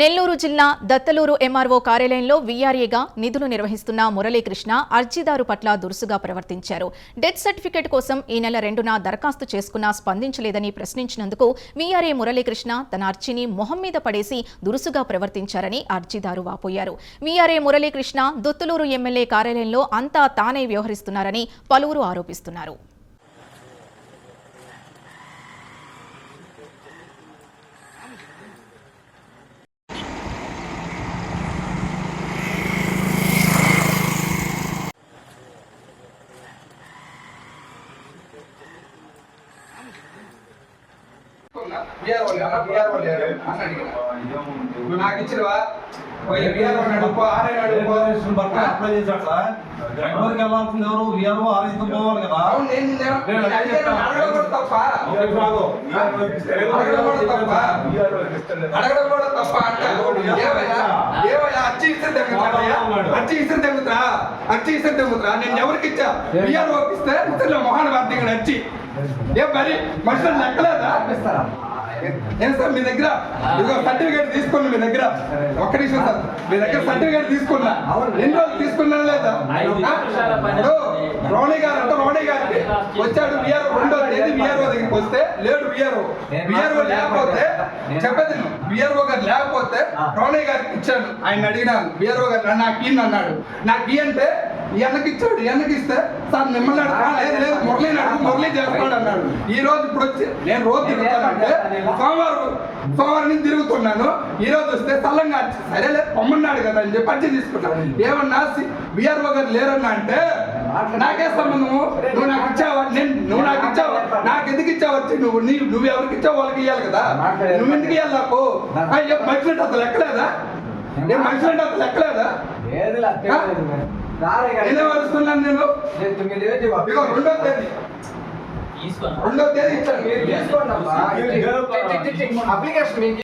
నెల్లూరు జిల్లా దత్తలూరు ఎంఆర్ఓ కార్యాలయంలో వీఆర్ఏగా నిధులు నిర్వహిస్తున్న మురళీకృష్ణ అర్జీదారు పట్ల దురుసుగా ప్రవర్తించారు. డెత్ సర్టిఫికేట్ కోసం ఈ నెల రెండున దరఖాస్తు చేసుకున్నా స్పందించలేదని ప్రశ్నించినందుకు వీఆర్ఏ మురళీకృష్ణ తన అర్జీని మొహం మీద పడేసి దురుసుగా ప్రవర్తించారని అర్జీదారు వాపోయారు. వీఆర్ఏ మురళీకృష్ణ దొత్తులూరు ఎమ్మెల్యే కార్యాలయంలో అంతా తానే వ్యవహరిస్తున్నారని పలువురు ఆరోపిస్తున్నారు. బీఆర్ వాళ్ళు బీఆర్ వాళ్ళు అడిగిన నాకు ఇచ్చినవా బీఆర్ అప్లై చేశాక ఎవరికి వెళ్ళాల్సింది ఎవరు వీఆర్ఓ పోవాలి కదా తప్ప అడగడం కూడా తప్ప అంటే అచ్చి ఇస్తే తెగుతా అచ్చి ఇస్తే తెగుతా నేను ఎవరికి ఇచ్చా? బిఆర్ ఇస్తే ఇస్తే మొహాన్ వార్తీగా అచ్చి ఏం మరి? మనుషులు లెక్కలేదా ఏం సార్ మీ దగ్గర? ఇదిగో సర్టిఫికేట్ తీసుకున్నా మీ దగ్గర. ఒక్క నిమిషం సార్. మీ దగ్గర సర్టిఫికేట్ తీసుకున్నా. ఎన్ని రోజులు తీసుకున్నా లేదా? రోణి గారు అంటే రోణి గారికి వచ్చాడు బిఆర్ రెండో తేదీ బిఆర్ఓ దగ్గరికి వస్తే లేడు బిఆర్ఓ. బిఆర్ఓ లేకపోతే చెప్పేది బిఆర్ఓ గారు లేకపోతే రోణి గారికి ఇచ్చాను ఆయన అడిగినాను. బిఆర్ఓ గారు నాకు ఇన్ అన్నాడు. నాకు ఈ అంటే ఎన్నకి ఇచ్చాడు. ఎన్నకి ఇస్తే సార్ మిమ్మల్ని అడుగు. "ఆ, లేదు లేదు మురళిని అడుగు మురళి చేస్తాడు అన్నాడు. ఈ రోజు ఇప్పుడు వచ్చి నేను రోజు తిరుగుతానంటే సోమవారం సోమవారం నుంచి తిరుగుతున్నాను. ఈ రోజు వస్తే తల్లంగా సరేలే పొమ్మన్నాడు కదా అని చెప్పి అర్జీ తీసుకున్నాను ఏమన్నా బిఆర్ఓ గారు లేరన్నా అంటే నాకే సంబంధము నువ్వు నాకు ఇచ్చావా? నేను నువ్వు నాకు ఇచ్చావా? నాకు ఎందుకు ఇచ్చావు వచ్చి? నువ్వు నీ నువ్వు ఎవరికి ఇచ్చావు వాళ్ళకి ఇవ్వాలి కదా. నువ్వు ఎందుకు ఇవ్వాలి నాకు? అయ్యో మనుషులంటే అసలు ఎక్కలేదా? నేను మనుషులంటే అసలు ఎక్కలేదా? నేనే? వస్తున్నాను నేను రెండో తేదీ. రెండో తేదీ ఇచ్చాను అప్లికేషన్ మీకు